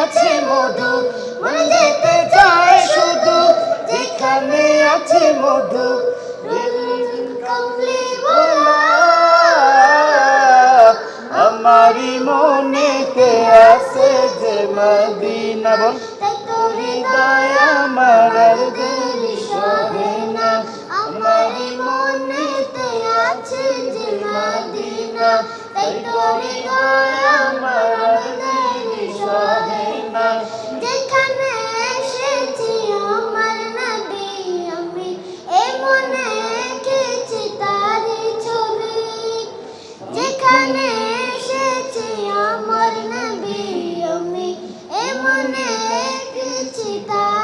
আছে মধু, মন যেতে চায় শুধু। যেখানে আছে মধু আমারি মনেতে আছে যে মদিনা বল তোরে দয়া আমার দেবী সহে না। আমারি মনেতে আছে যে মদিনা। তাই তোরে দয়া আমার した。